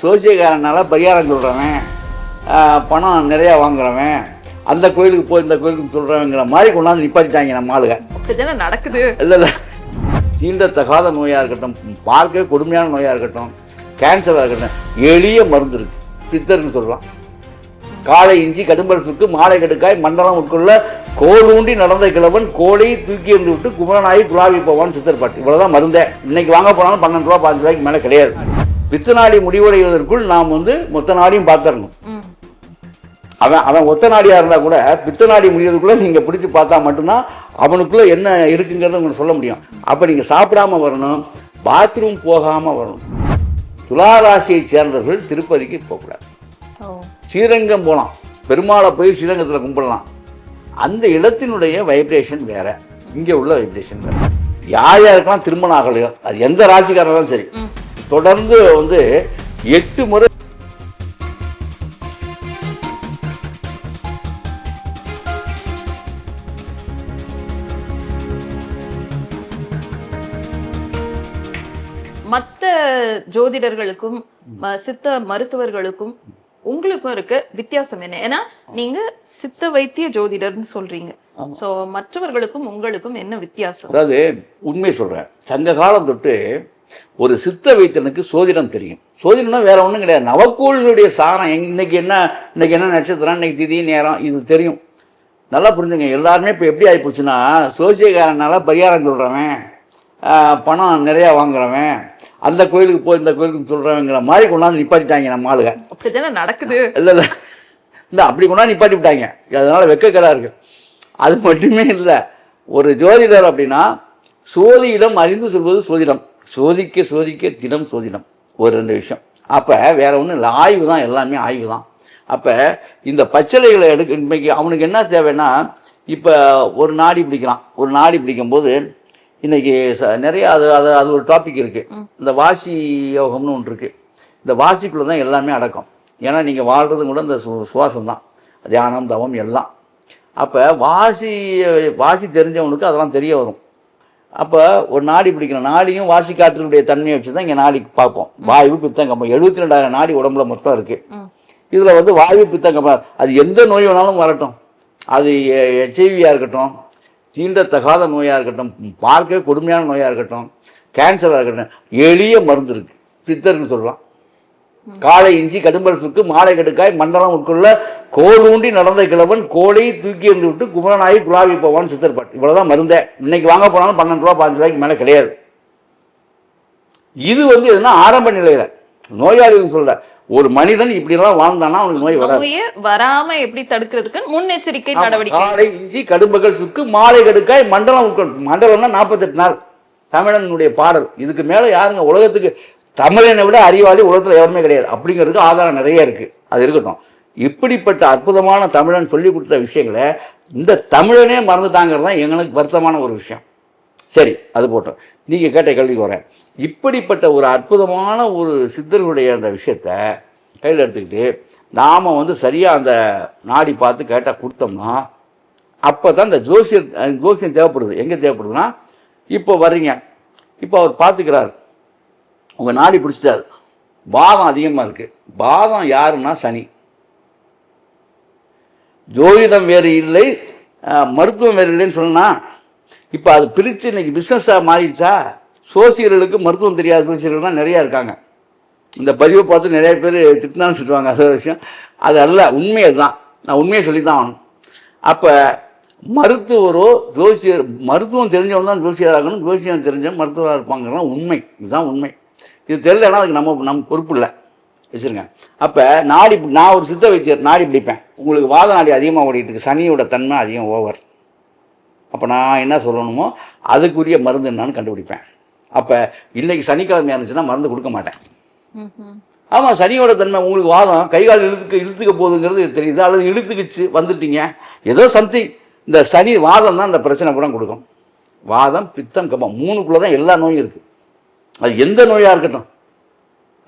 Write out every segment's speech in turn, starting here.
சோசியக்காரனால பரிகாரம் சொல்கிறவன் பணம் நிறையா வாங்குறவன் அந்த கோயிலுக்கு போய் இந்த கோயிலுக்கு சொல்கிறவங்கிற மாதிரி கொண்டாந்து நிப்பாட்டிட்டாங்க நம்ம ஆளுங்க. அப்படிதானே நடக்குது? இல்லை இல்லை. தீண்டத்தகாத நோயாக இருக்கட்டும் பார்க்கவே கொடுமையான நோயாக இருக்கட்டும் கேன்சராக இருக்கட்டும் எளிய மருந்து இருக்கு. சித்தர்னு சொல்லலாம். காலை இஞ்சி கடும்பரசுக்கு மாலை கடுக்காய் மண்டலம் உட்கொள்ள கோலூண்டி நடந்த கிழவன் கோலை தூக்கி எறிந்து விட்டு குமரனாகி குலாவி போவான் சித்தர் பாட்டு. இவ்வளவுதான் மருந்தே. இன்னைக்கு வாங்க போனாலும் பன்னெண்டு ரூபா பதினஞ்சு ரூபாய்க்கு மேலே கிடையாது. பித்த நாடி முடிவடைவதற்குள் நாம் வந்து மொத்த நாடியும் பார்த்துடணும். அவன் அவன் ஒத்த நாடியாக இருந்தால் கூட பித்த நாடி முடியறதுக்குள்ளே நீங்கள் பிடிச்சி பார்த்தா மட்டும்தான் அவனுக்குள்ளே என்ன இருக்குங்கிறத உங்களுக்கு சொல்ல முடியும். அப்போ நீங்கள் சாப்பிடாம வரணும் பாத்ரூம் போகாமல் வரணும். துளாராசியை சேர்ந்தவர்கள் திருப்பதிக்கு போகக்கூடாது. ஸ்ரீரங்கம் போகலாம் பெருமாளை போய் ஸ்ரீரங்கத்தில் கும்பிடலாம். அந்த இடத்தினுடைய வைப்ரேஷன் வேற. இங்கே உள்ள வைப்ரேஷன் வேற. யார் யாருக்கெல்லாம் திருமணம் ஆகலையோ அது எந்த ராசிக்காரரும் சரி. தொடர்ந்து வந்து எட்டு முறை மத்த ஜோதிடர்களுக்கும் சித்த மருத்துவர்களுக்கும் உங்களுக்கும் இருக்க வித்தியாசம் என்ன? ஏன்னா நீங்க சித்த வைத்திய ஜோதிடர்னு சொல்றீங்க. சோ மற்றவர்களுக்கும் உங்களுக்கும் என்ன வித்தியாசம்? அதாவது உண்மை சொல்கிறேன் சங்க காலம் தொட்டு ஒரு சித்த வைத்தனுக்கு சோதிடம் தெரியும். சோதிடம்னா வேற ஒன்றும் கிடையாது. நவக்கோள்களுடைய சாரம் இன்னைக்கு என்ன இன்னைக்கு என்ன நட்சத்திரம் இன்னைக்கு திதி நேரம் இது தெரியும். நல்லா புரிஞ்சுங்க. எல்லாருமே இப்போ எப்படி ஆகி போச்சுன்னா சோசியக்காரனால பரிகாரம் சொல்கிறவன் பணம் நிறையா வாங்குறவன் அந்த கோயிலுக்கு போய் இந்த கோயிலுக்கு சொல்கிறவங்கிற மாதிரி கொண்டாந்து நிப்பாட்டிட்டாங்க நம்ம ஆளுங்க. அப்படிதானே நடக்குது? இல்லை இல்லை. இந்த அப்படி கொண்டாந்து நிப்பாட்டி விட்டாங்க. அதனால் வெக்கக்கடா இருக்கு. அது மட்டுமே இல்லை. ஒரு ஜோதிடர் அப்படின்னா சோதியிடம் அறிந்து சொல்வது சோதிடம். சோதிக்க சோதிக்க தினம் சோதிடம் ஒரு ரெண்டு விஷயம். அப்போ வேற ஒன்றும் இல்லை. ஆய்வு தான் எல்லாமே ஆய்வு தான் அப்போ இந்த பச்சிலைகளை எடுக்க இன்னைக்கு அவனுக்கு என்ன தேவைன்னா இப்போ ஒரு நாடி பிடிக்கிறான். ஒரு நாடி பிடிக்கும்போது இன்னைக்கு ச- நிறைய அது அது அது ஒரு டாபிக் இருக்குது இந்த வாசி யோகம்னு ஒன்று இருக்குது இந்த வாசிக்குள்ளே தான் எல்லாமே அடக்கம். ஏன்னா நீங்கள் வாழ்றது கூட இந்த சு சுவாசம் தான் தியானம் தவம் எல்லாம். அப்போ வாசி வாசி தெரிஞ்சவனுக்கு அதெல்லாம் தெரிய வரும். அப்போ ஒரு நாடி பிடிக்கிற நாடியும் வாசி காற்றினுடைய தன்மையை வச்சு தான் இங்கே நாடி பார்ப்போம். வாயு பித்தம் கம்பம் எழுபத்தி ரெண்டாயிரம் நாடி உடம்புல மொத்தம் இருக்குது. இதில் வந்து வாயு பித்தம் கம்பம் அது எந்த நோய் வேணாலும் வரட்டும். அது ஹெச்ஐவியாக இருக்கட்டும் தீண்டத்தகாத நோயாக இருக்கட்டும் பார்க்கவே கொடுமையான நோயாக இருக்கட்டும் கேன்சராக இருக்கட்டும் எளிய மருந்து இருக்கு. சித்தர்னு சொல்லலாம். காலை இஞ்சி கடும்பரசுக்கு மாலை கடுக்காய் மண்டலம் உட்கொள்ள கோலூண்டி நடந்த கிழவன் கோலை தூக்கி எறிந்து விட்டு குமரனாகி குலாவி போவான் சித்தர் பாட்டு இவ்வளவுதான் மருந்தே. இன்னைக்கு வாங்க போனாலும் பன்னெண்டு ரூபா பதினஞ்சு ரூபாய்க்கு மேலே கிடையாது. இது வந்து எதுனா ஆரம்ப நிலையில. நோயாளிகள் சொல்ல ஒரு மனிதன் இப்படிலாம் வாழ்ந்தானா அவனுக்கு நோய் வராது. வராம எப்படி தடுக்கிறதுக்கு முன்னெச்சரிக்கை. நடவடிக்கை. காலை இஞ்சி கடும்பகல் சுக்கு மாலை கடுக்காய் மண்டலம் உட்கொள் மண்டலம்னா நாற்பத்தெட்டு நாள். தமிழனுடைய பாடல். இதுக்கு மேலே யாருங்க உலகத்துக்கு தமிழனை விட அறிவாளி உலகத்தில் யாருமே கிடையாது. அப்படிங்கிறதுக்கு ஆதாரம் நிறைய இருக்குது அது இருக்கட்டும். இப்படிப்பட்ட அற்புதமான தமிழன் சொல்லி கொடுத்த விஷயங்களை இந்த தமிழனே மறந்துட்டாங்கிறது தான் எங்களுக்கு வருத்தமான ஒரு விஷயம். சரி அது போட்டோம். நீங்கள் கேட்ட கேள்விக்கு வரேன். இப்படிப்பட்ட ஒரு அற்புதமான ஒரு சித்தர்களுடைய அந்த விஷயத்த கையில் எடுத்துக்கிட்டு நாம் வந்து சரியாக அந்த நாடி பார்த்து கேட்டால் கொடுத்தோம்னா அப்போ தான் இந்த ஜோசியர் ஜோசியம் தேவைப்படுது. எங்கே தேவைப்படுதுன்னா இப்போ வர்றீங்க. இப்போ அவர் பார்த்துக்கிறார். உங்கள் நாடி பிடிச்சிட்டாரு. பாதம் அதிகமாக இருக்குது பாதம் யாருன்னா சனி. ஜோதிடம் வேறு இல்லை மருத்துவம் வேறு இல்லைன்னு சொன்னா இப்போ அது பிரித்து இன்னைக்கு பிஸ்னஸாக மாறிடுச்சா? சோசியர்களுக்கு மருத்துவம் தெரியாத சோசியர்கள்லாம் நிறையா இருக்காங்க. இந்த பதிவை பார்த்து நிறைய பேர் திட்டினான்னு சொல்லுவாங்க அது விஷயம். அது அல்ல உண்மை அதுதான். நான் உண்மையை சொல்லி தான் ஆகணும். அப்போ மருத்துவரோ ஜோசியர் மருத்துவம் தெரிஞ்சவங்க தான் ஜோசியராக இருக்கணும் ஜோசியம் தெரிஞ்ச மருத்துவராக இருப்பாங்கலாம் உண்மை. இதுதான் உண்மை. இது தெரியலன்னா அதுக்கு நம்ம நம்ம பொறுப்பு இல்லை. வச்சுருங்க. அப்போ நாடி நான் ஒரு சித்த வைத்தியர் நாடி பிடிப்பேன். உங்களுக்கு வாத நாடி அதிகமாக ஓடிட்டு இருக்கு. சனியோட தன்மை அதிகம் ஓவர் அப்போ நான் என்ன சொல்லணுமோ அதுக்குரிய மருந்து என்னன்னு கண்டுபிடிப்பேன். அப்போ இன்னைக்கு சனிக்கிழமையாக இருந்துச்சுன்னா மருந்து கொடுக்க மாட்டேன். ஆமாம் சனியோட தன்மை உங்களுக்கு வாதம் கை கால் இழுத்துக்க இழுத்துக்க போகுதுங்கிறது தெரியுது. அல்லது இழுத்துக்கிச்சு வந்துட்டீங்க. ஏதோ சம்திங் இந்த சனி வாதம் தான் இந்த பிரச்சனை கூட கொடுக்கும். வாதம் பித்தம் கபம் மூணுக்குள்ளே தான் எல்லா நோயும் இருக்குது அது எந்த நோயாக இருக்கட்டும்.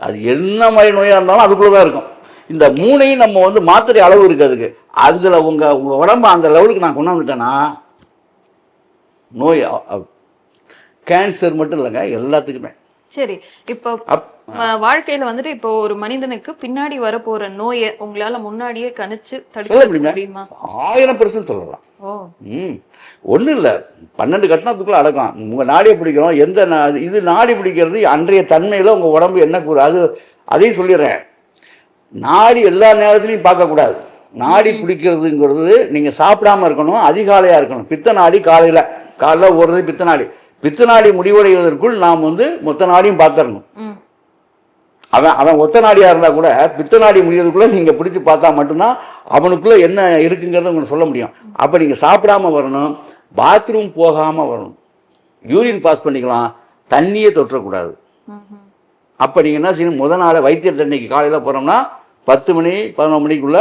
அது என்ன மாதிரி நோயாக இருந்தாலும் அதுக்குள்ளே தான் இருக்கும். இந்த மூணையும் நம்ம வந்து மாத்திரை அளவு இருக்குது அதுக்கு. அதில் உங்கள் உங்கள் உடம்பு அந்த லெவலுக்கு நான் கொண்டு வந்துட்டேன்னா நோய் கேன்சர் மட்டும் இல்லைங்க எல்லாத்துக்குமே. சரி இப்போ வாழ்க்கையில வந்துட்டு இப்போ ஒரு மனிதனுக்கு பின்னாடி வரப்போற நோயை உங்களால முன்னாடியே கணிச்சு தடுக்க முடியுமா? ஆயிரம் பெர்சன்ட் சொல்லலாம். ஒன்றும் இல்லை. பன்னெண்டு கட்டணத்துக்குள்ள அடக்கம். உங்கள் நாடியை பிடிக்கிறோம். எந்த இது நாடி பிடிக்கிறது அன்றைய தன்மையில் உங்கள் உடம்பு என்ன கூறு? அது அதையும் சொல்லிடுறேன். நாடி எல்லா நேரத்துலையும் பார்க்கக்கூடாது. நாடி பிடிக்கிறதுங்கிறது நீங்கள் சாப்பிடாம இருக்கணும் அதிகாலையாக இருக்கணும். பித்த நாடி காலையில். காலைல ஓடுறது பித்த நாடி. பித்த நாடி முடிவடைவதற்குள் நாம் வந்து மொத்த நாடியும் பார்த்துடணும். அவன் அவன் ஒத்த நாடியாக இருந்தால் கூட பித்த நாடி முடியறதுக்குள்ளே நீங்கள் பிடிச்சி பார்த்தா மட்டும்தான் அவனுக்குள்ளே என்ன இருக்குங்கிறத உங்களுக்கு சொல்ல முடியும். அப்போ நீங்கள் சாப்பிடாம வரணும் பாத்ரூம் போகாமல் வரணும். யூரின் பாஸ் பண்ணிக்கலாம் தண்ணியே தொற்றக்கூடாது. அப்போ நீங்கள் என்ன செய்யணும்? முத நாள் வைத்தியர் தண்ணிக்கு காலையில் போகிறோம்னா பத்து மணி பதினொரு மணிக்குள்ள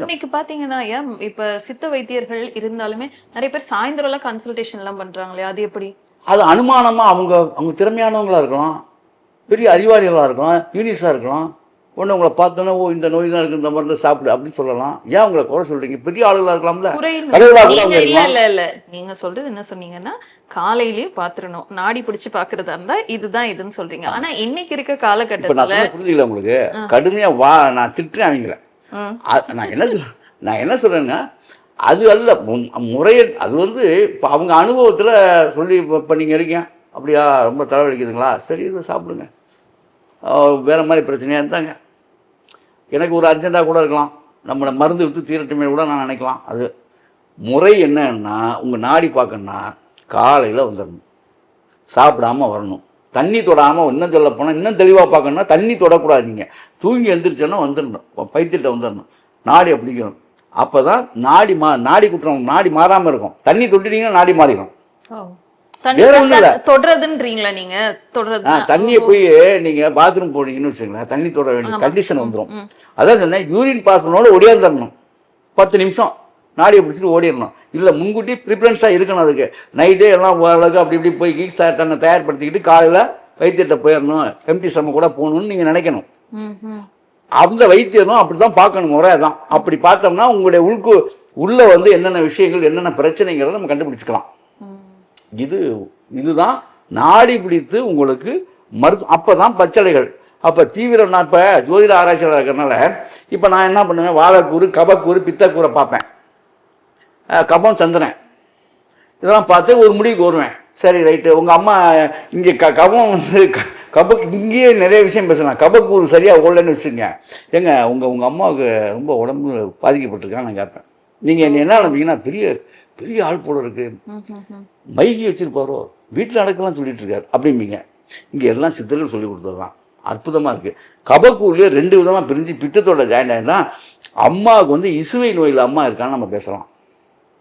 இன்னைக்கு பாத்தீங்கன்னா ஏன் இப்ப சித்த வைத்தியர்கள் இருந்தாலுமே நிறைய பேர் சாயந்தரம் எல்லாம் கன்சல்டேஷன் எல்லாம் பண்றாங்களே அது எப்படி? அது அனுமானமாக அவங்க அவங்க திறமையானவங்களா இருக்கலாம் பெரிய அறிவாளிகளாக இருக்கலாம் யூனிஸாக இருக்கலாம். ஒன்று உங்களை பார்த்தோன்னா ஓ இந்த நோய் தான் இருக்குது இந்த மருந்து சாப்பிடு அப்படின்னு சொல்லலாம். ஏன் உங்களை குறை சொல்கிறீங்க பெரிய ஆளுகளாக இருக்கலாம்ல. இல்ல. இல்ல இல்ல நீங்க சொல்றது என்ன சொன்னீங்கன்னா காலையிலயே பாத்துறணும் நாடி பிடிச்சு பாக்குறதா இருந்தா இதுதான் இதுன்னு சொல்றீங்க. ஆனா இன்னைக்கு இருக்க காலகட்டத்துல புரிஞ்சுக்கல உங்களுக்கு. கடுமையாக வா நான் திட்டுறேன் அவங்கள. நான் என்ன சொல்றேன் நான் என்ன சொல்றேன்னா அது அல்ல மு- முறைய அது வந்து இப்போ அவங்க அனுபவத்தில் சொல்லி இப்போ நீங்கள் இருக்கீங்க. அப்படியா? ரொம்ப தலைவலிக்குதுங்களா? சரி இதை சாப்பிடுங்க. வேறு மாதிரி பிரச்சனையாக இருந்தாங்க. எனக்கு ஒரு அர்ஜென்ட்டாக கூட இருக்கலாம். நம்மளை மருந்து விற்று தீரட்டுமே கூட நான் நினைக்கலாம். அது முறை என்னன்னா உங்கள் நாடி பார்க்கணுன்னா காலையில் வந்துடணும் சாப்பிடாம வரணும். தண்ணி தொடாமல் இன்னும் சொல்ல போனால் இன்னும் தெளிவாக பார்க்கணுன்னா தண்ணி தொடக்கூடாது நீங்கள் தூங்கி எந்திரிச்சோன்னா வந்துடணும் பைத்திட்ட வந்துடணும் நாடி பிடிக்கணும் அப்போ தான் நாடி மா நாடி குற்றம் நாடி மாறாமல் இருக்கும். தண்ணி தொட்டுட்டீங்கன்னா நாடி மாறிடும். வேற இல்ல. தொடுறதுன்றீங்களா நீங்க? தொடுறது ஆ தண்ணியை போய் நீங்கள் பாத்ரூம் போனீங்கன்னு வச்சுங்களேன் தண்ணி தொட வேண்டிய. கண்டிஷன் வந்துடும். அதான் சொன்னேன் யூரின் பாஸ் பண்ணோட ஒடியாந்துடணும் பத்து நிமிஷம் நாடியை பிடிச்சிட்டு ஓடிடணும். இல்லை முன்கூட்டி ப்ரிஃபரன்ஸாக இருக்கணும் அதுக்கு. நைட்டே எல்லாம் ஓரளவுக்கு அப்படி இப்படி போய் கீக்ஸ் தன்னை தயார்படுத்திக்கிட்டு காலையில் வைத்தியத்தை போயிடணும் எம்டி சம்ம கூட போகணும்னு நீங்கள் நினைக்கணும். அந்த வைத்தியரும் அப்படி தான் பார்க்கணும் முறை தான் அப்படி பார்த்தோம்னா உங்களுடைய உள்கு உள்ளே வந்து என்னென்ன விஷயங்கள் என்னென்ன பிரச்சனைகளை நம்ம கண்டுபிடிச்சிக்கலாம். இது இதுதான் நாடி பிடித்து உங்களுக்கு மருத்து அப்போ தான் பச்சளைகள். அப்போ தீவிரம் நான் இப்போ ஜோதிட ஆராய்ச்சியாளர் இருக்கிறனால இப்போ நான் என்ன பண்ணுவேன்? வாழைக்கூறு கபக்கூறு பித்தக்கூரை பார்ப்பேன். கபம் சந்திரன் இதெல்லாம் பார்த்து ஒரு முடிவுக்கு வருவேன். சரி ரைட்டு. உங்கள் அம்மா இங்கே க கபம் வந்து க கப இங்கேயே நிறைய விஷயம் பேசலாம். கபக்கூறு சரியாக ஓடலன்னு வச்சுங்க ஏங்க உங்கள் உங்கள் அம்மாவுக்கு ரொம்ப உடம்பு பாதிக்கப்பட்டிருக்கான்னு நான் கேட்பேன். நீங்கள் என்ன என்ன நினைப்பீங்கன்னா பெரிய பெரிய ஆள் போல இருக்குது ம், ம், ம். மைகி வச்சிருப்பாரோ? வீட்டில் அடக்கலாம் சொல்லிட்டு இருக்காரு. அப்படிம்பீங்க. இங்கே எல்லாம் சித்தர்கள் சொல்லி கொடுத்தது தான் அற்புதமாக இருக்குது கபக்கூர்லேயே ரெண்டு விதமாக பிரிஞ்சு பித்தத்தோட ஜாயின் ஆகினா அம்மாவுக்கு வந்து இசுவை நோயில் அம்மா இருக்கான்னு நம்ம பேசலாம்.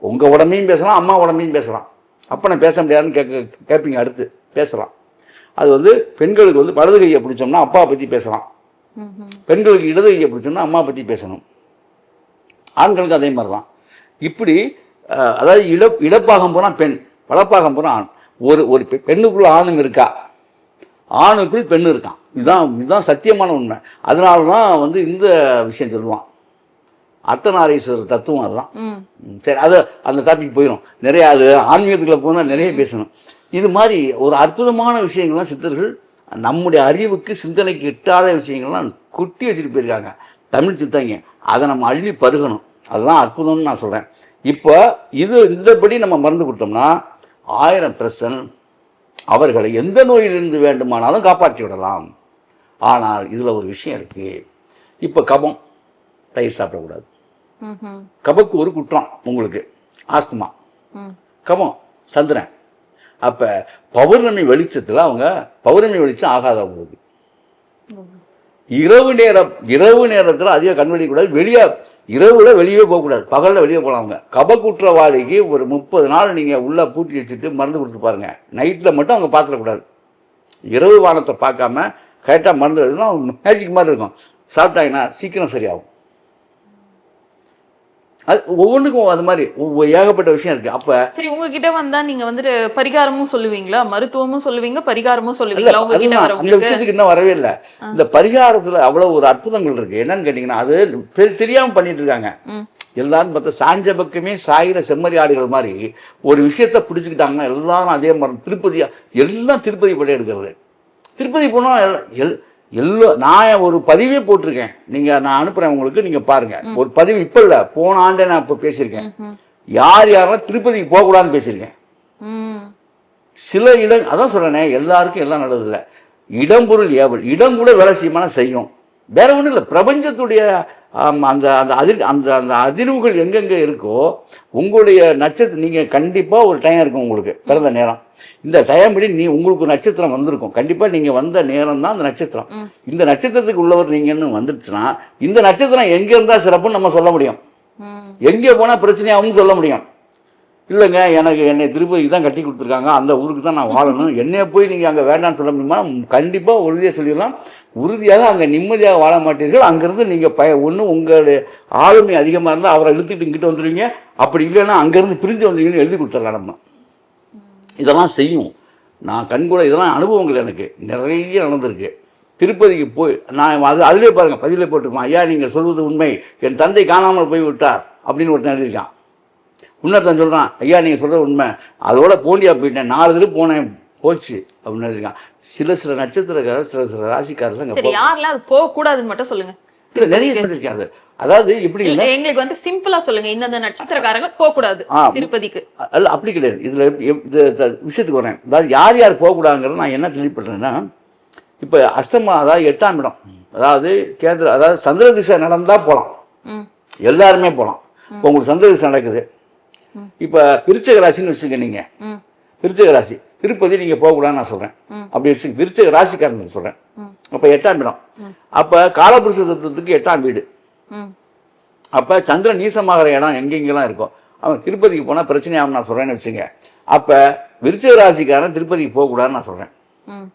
உங்கள் உடம்பையும் பேசலாம் அம்மா உடம்பையும் பேசலாம். அப்போ நான் பேச முடியாதுன்னு கேட்க கேட்பீங்க அடுத்து. பேசலாம். அது வந்து பெண்களுக்கு வந்து வலது கையை பிடிச்சோம்னா அப்பாவை பற்றி பேசலாம். பெண்களுக்கு இடது கையை பிடிச்சோம்னா அம்மா பற்றி பேசணும். ஆண்களுக்கு அதே மாதிரி தான் இப்படி அதாவது இட இடப்பாகம் போனால் பெண் வலப்பாகம் போனால் ஆண். ஒரு ஒரு பெண்ணுக்குள்ள ஆணும் இருக்கா? ஆணுக்குள் பெண் இருக்கான் இதுதான் இதுதான் சத்தியமான உண்மை. அதனால தான் வந்து இந்த விஷயம் சொல்லுவான். அர்த்தநாரீஸ்வரர் தத்துவம் அதுதான். சரி அது அந்த டாபிக் போயிடும் நிறைய அது ஆன்மீகத்துக்குள்ள போனால் நிறைய பேசணும். இது மாதிரி ஒரு அற்புதமான விஷயங்கள்லாம் சித்தர்கள் நம்முடைய அறிவுக்கு சிந்தனைக்கு எட்டாத விஷயங்கள்லாம் கொட்டி வச்சுட்டு போயிருக்காங்க. தமிழ் சித்தங்க அதை நம்ம அள்ளி பருகணும். அதுதான் அற்புதம்னு நான் சொல்கிறேன் இப்போ இது இந்தபடி நம்ம மருந்து கொடுத்தோம்னா ஆயிரம் பெர்சன்ட் அவர்களை எந்த நோயிலிருந்து வேண்டுமானாலும் காப்பாற்றி விடலாம். ஆனால் இதில் ஒரு விஷயம் இருக்குது இப்போ கபம் தயிர் சாப்பிடக்கூடாது. கபக்கு ஒரு குற்றம் உங்களுக்கு. ஆஸ்துமா. கபம் சந்திரன். அப்போ பௌர்ணமி வெளிச்சத்தில் அவங்க பௌர்ணமி வெளிச்சம் ஆகாது அவங்களுக்கு இரவு நேரம் இரவு நேரத்தில் அதிகம் கண் கூடாது வெளியே இரவுல வெளியே போகக்கூடாது. பகலில் வெளியே போகலாம் அவங்க. கபக்குற்றவாளிக்கு ஒரு முப்பது நாள் நீங்கள் உள்ளே பூட்டி வச்சுட்டு மருந்து கொடுத்து பாருங்க. நைட்டில் மட்டும் அவங்க பார்த்துடக்கூடாது இரவு வானத்தை பார்க்காம கரெக்டாக மருந்து எழுதுனா மேஜிக் மாதிரி இருக்கும். சாப்பிட்டாங்கன்னா சீக்கிரம் சரியாகும். அது ஒவ்வொன்றுக்கும் அது மாதிரி ஏகப்பட்ட விஷயம் இருக்குது அப்போ சரி உங்ககிட்ட வந்தா நீங்க வந்துட்டு பரிகாரமும் சொல்லுவீங்களா? மருத்துவமும் சொல்லுவீங்க பரிகாரமும் சொல்லுவீங்களா? உங்ககிட்ட அந்த விஷயத்துக்கு இன்னும் வரவே இல்லை. இந்த பரிகாரத்துல அவ்வளவு ஒரு அற்புதங்கள் இருக்கு. என்னன்னு கேட்டீங்கன்னா அது தெரி- தெரியாம பண்ணிட்டு இருக்காங்க. எல்லாரும் பார்த்தா சாஞ்ச பக்கமே சாயிர செம்மறி ஆடுகள் மாதிரி ஒரு விஷயத்த பிடிச்சுக்கிட்டாங்கன்னா எல்லாரும் அதே மாதிரி திருப்பதியா எல்லாம் திருப்பதி படம் எடுக்கிறது. திருப்பதி போனால் எல் எல்லோ நான் ஒரு பதிவே போட்டிருக்கேன். நீங்கள் நான் அனுப்புகிறேன் உங்களுக்கு நீங்கள் பாருங்கள் ஒரு பதிவு இப்போ இல்லை. போன ஆண்டே நான் இப்போ பேசியிருக்கேன். யார் யாரெல்லாம் திருப்பதிக்கு போகக்கூடாதுன்னு பேசியிருக்கேன். சில இடம் அதான் சொல்கிறேனே எல்லாருக்கும் எல்லாம் நல்லதில்லை. இடம் பொருள் ஏவல். இடம் கூட வேலை செய்யுமான செய்யும். வேற ஒன்றும் இல்லை. பிரபஞ்சத்துடைய அந்த அந்த அதிர் அந்த அந்த அதிர்வுகள் எங்கெங்கே இருக்கோ உங்களுடைய நட்சத்திரம் நீங்கள் கண்டிப்பாக ஒரு டைம் இருக்கும் உங்களுக்கு பிறந்த நேரம். இந்த டைம் படி நீ உங்களுக்கு நட்சத்திரம் வந்திருக்கும். கண்டிப்பாக நீங்கள் வந்த நேரம் தான் அந்த நட்சத்திரம். இந்த நட்சத்திரத்துக்கு உள்ளவர் நீங்கன்னு வந்துடுச்சுன்னா இந்த நட்சத்திரம் எங்கே இருந்தால் சிறப்புன்னு நம்ம சொல்ல முடியும். எங்கே போனால் பிரச்சனையாகும்னு சொல்ல முடியும். இல்லைங்க எனக்கு என்னை திருப்பதிக்கு தான் கட்டி கொடுத்துருக்காங்க. அந்த ஊருக்கு தான் நான் வாழணும். என்னைய போய் நீங்கள் அங்கே வேண்டாம்னு சொல்ல முடியுமா? கண்டிப்பாக உறுதியாக சொல்லிடலாம். உறுதியாக அங்கே நிம்மதியாக வாழ மாட்டீர்கள். அங்கேருந்து நீங்கள் பய ஒன்று உங்களுடைய ஆளுமை அதிகமாக இருந்தால் அவரை இழுத்துட்டு இங்கிட்டு வந்துடுவீங்க அப்படி இல்லைன்னா அங்கேருந்து பிரிஞ்சு வந்துடுவீங்கன்னு எழுதி கொடுத்துடலாம் நம்ம. இதெல்லாம் செய்யும். நான் கண்கூட இதெல்லாம் அனுபவங்கள் எனக்கு. நிறைய நடந்திருக்கு. திருப்பதிக்கு போய் நான் அது அதிலே பாருங்கள் பதிலே போட்டிருக்கோம் ஐயா நீங்கள் சொல்வது உண்மை. என் தந்தை காணாமல் போய் விட்டார் அப்படின்னு ஒருத்தன் எழுதியிருக்கான். இன்னொருத்தன் சொல்கிறான் ஐயா நீங்கள் சொல்கிறது உண்மை. அதோட போண்டியா போயிட்டேன். நாலு தடவை போனேன். போச்சு. அப்படின்னு எழுதியிருக்கான் சில சில நட்சத்திரக்காரர் சில சில ராசிக்காரர்கள் அங்கே யாரெல்லாம் அது போக கூடாதுன்னு மட்டும் சொல்லுங்க. இல்லை நிறைய சொல்லியிருக்கேன் அது அதாவது எப்படி எங்களுக்கு வந்து சிம்பிளா சொல்லுங்க. இந்தந்த நட்சத்திரக்காரங்க போக கூடாது. திருப்பதிக்கு. அல்ல அப்படி கிடையாது. இதில் இது விஷயத்துக்கு வரேன். அதாவது யார் யார் போகக்கூடாதுங்கிறத நான் என்ன தெளிவுபடுறேன்னா இப்போ அஷ்டமா அதாவது எட்டாம் இடம். அதாவது கேந்திர அதாவது சந்திர திசை நடந்தால் போகலாம். எல்லாருமே போகலாம் இப்போ உங்களுக்கு சந்திர திசை நடக்குது. இப்போ விருச்சக ராசின்னு வச்சுக்க நீங்கள் ம். விருச்சக ராசி திருப்பதி நீங்கள் போகக்கூடாதுன்னு நான் சொல்கிறேன் ம். அப்படி வச்சு விருச்சக ராசிக்காரன் சொல்கிறேன் ம். அப்போ எட்டாம் இடம். அப்போ காலபுருஷ தத்துவத்துக்கு எட்டாம் வீடு. அப்போ சந்திரன் நீசமாகிற இடம் எங்கெங்கெல்லாம் இருக்கும் அவன் திருப்பதிக்கு போனால் பிரச்சனை ஆகும் நான் சொல்கிறேன்னு வச்சுங்க அப்போ விருச்சிக ராசிக்காரன் திருப்பதிக்கு போகக்கூடாதுன்னு நான் சொல்கிறேன் ம்.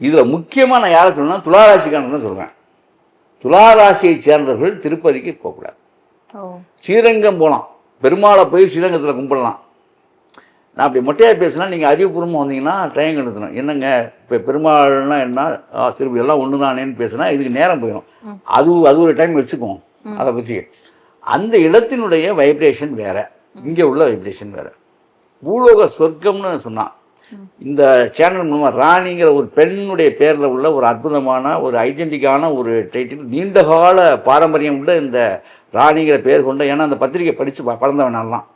இதில் முக்கியமாக நான் யாரை சொல்லணும்னா துளாராசிக்காரன் தான் சொல்கிறேன் துளாராசியை சேர்ந்தவர்கள் திருப்பதிக்கு போகக்கூடாது ஸ்ரீரங்கம் போகலாம் பெருமாளை போய் ஸ்ரீரங்கத்தில் கும்பிடலாம். நான் அப்படி மொட்டையாக பேசினா நீங்கள் அறிவுபூர்வமாக வந்தீங்கன்னா டைம் கெடுத்தணும் என்னங்க? இப்போ பெருமாள்னா என்ன? திருப்பி எல்லாம் ஒன்று தானேன்னு பேசினா இதுக்கு நேரம் போயிடும். அது அது ஒரு டைம் வச்சுக்குவோம் அதை பற்றி அந்த இடத்தினுடைய வைப்ரேஷன் வேற. இங்கே உள்ள வைப்ரேஷன் வேற. பூலோக சொர்க்கம்னு சொன்னான் இந்த சேனல் மூலமாக ராணிங்கிற ஒரு பெண்ணுடைய பேரில் உள்ள ஒரு அற்புதமான ஒரு ஐடென்டிக்கான ஒரு டைட்டில் நீண்டகால பாரம்பரியம் உள்ள இந்த ராணிங்கிற பேர் கொண்ட ஏன்னா அந்த பத்திரிக்கை படித்து பழந்தவனெல்லாம்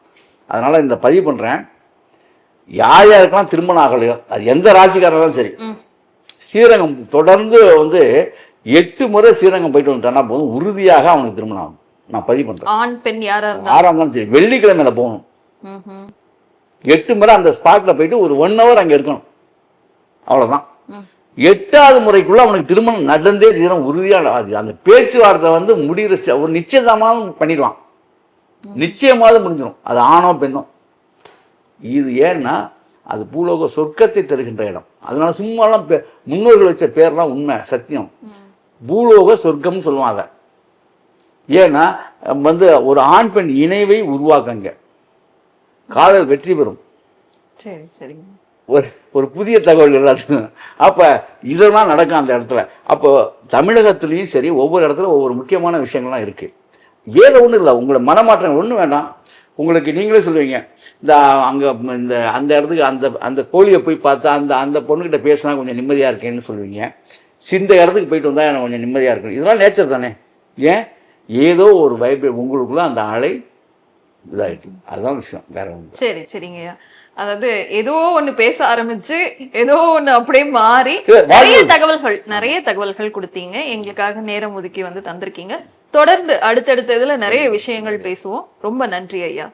அதனால் இந்த பதிவு பண்ணுறேன் யார் யாருக்கெல்லாம் திருமணம் ஆகலையோ அது எந்த ராசிக்காரரும் சரி. ஸ்ரீரங்கம் தொடர்ந்து வந்து எட்டு முறை ஸ்ரீரங்கம் போயிட்டு வந்துட்டான்னா போதும் உறுதியாக அவனுக்கு திருமணம் ஆகும். நான் பதிவு பண்ணுறேன் ஆண் பெண் யாரா இருந்தா ஆறாம் தான் சரி வெள்ளிக்கிழமையில போகணும். எட்டு முறை அந்த ஸ்பாட்டில் போயிட்டு ஒரு ஒன் ஹவர் அங்கே இருக்கணும். அவ்வளோதான். எட்டாவது முறைக்குள்ள அவனுக்கு திருமணம் நடந்தே தீரம் உறுதியாக ஆகுது. அந்த பேச்சுவார்த்தை வந்து முடிகிற ஒரு நிச்சயதாமாவது பண்ணிடுவான் நிச்சயமாவது முடிஞ்சிடும். அது ஆணோ பெண்ணோ. இது ஏன்னா அது பூலோக சொர்க்கத்தை தருகின்ற இடம். அதனால சும்மாலாம் முன்னோர்கள் வச்ச பேர்லாம் உண்மை சத்தியம். பூலோக சொர்க்கம்னு சொல்லுவாங்க. ஏன்னா வந்து ஒரு ஆண் பெண் இணைவை உருவாக்குங்க. காதல் வெற்றி பெறும். சரி சரிங்க. ஒரு ஒரு புதிய தகவல் எல்லாத்துக்கும் அப்போ இதெல்லாம் நடக்கும் அந்த இடத்துல. அப்போ தமிழகத்துலேயும் சரி ஒவ்வொரு இடத்துல ஒவ்வொரு முக்கியமான விஷயங்கள்லாம் இருக்குது வேற ஒன்றும் இல்லை. உங்களை மனமாற்றம் ஒன்றும் வேண்டாம். உங்களுக்கு நீங்களே சொல்லுவீங்க. இந்த அங்கே இந்த அந்த இடத்துக்கு அந்த அந்த கோழியை போய் பார்த்தா அந்த அந்த பொண்ணுக்கிட்ட பேசினா கொஞ்சம் நிம்மதியாக இருக்கேன்னு சொல்லுவீங்க. இந்த இடத்துக்கு போயிட்டு வந்தால் எனக்கு கொஞ்சம் நிம்மதியாக இருக்கும் இதெல்லாம் நேச்சர் தானே. ஏன்? ஏதோ ஒரு வைப்ரே உங்களுக்குள்ள அந்த அலை இதாகிட்டு அதுதான் விஷயம். வேற ஒன்று சரி சரிங்கய்யா. அதாவது ஏதோ ஒண்ணு பேச ஆரம்பிச்சு ஏதோ ஒண்ணு அப்படியே மாறி நிறைய தகவல்கள் நிறைய தகவல்கள் கொடுத்தீங்க. எங்களுக்காக நேரம் ஒதுக்கி வந்து தந்திருக்கீங்க. தொடர்ந்து அடுத்தடுத்த இதுல நிறைய விஷயங்கள் பேசுவோம். ரொம்ப நன்றி ஐயா.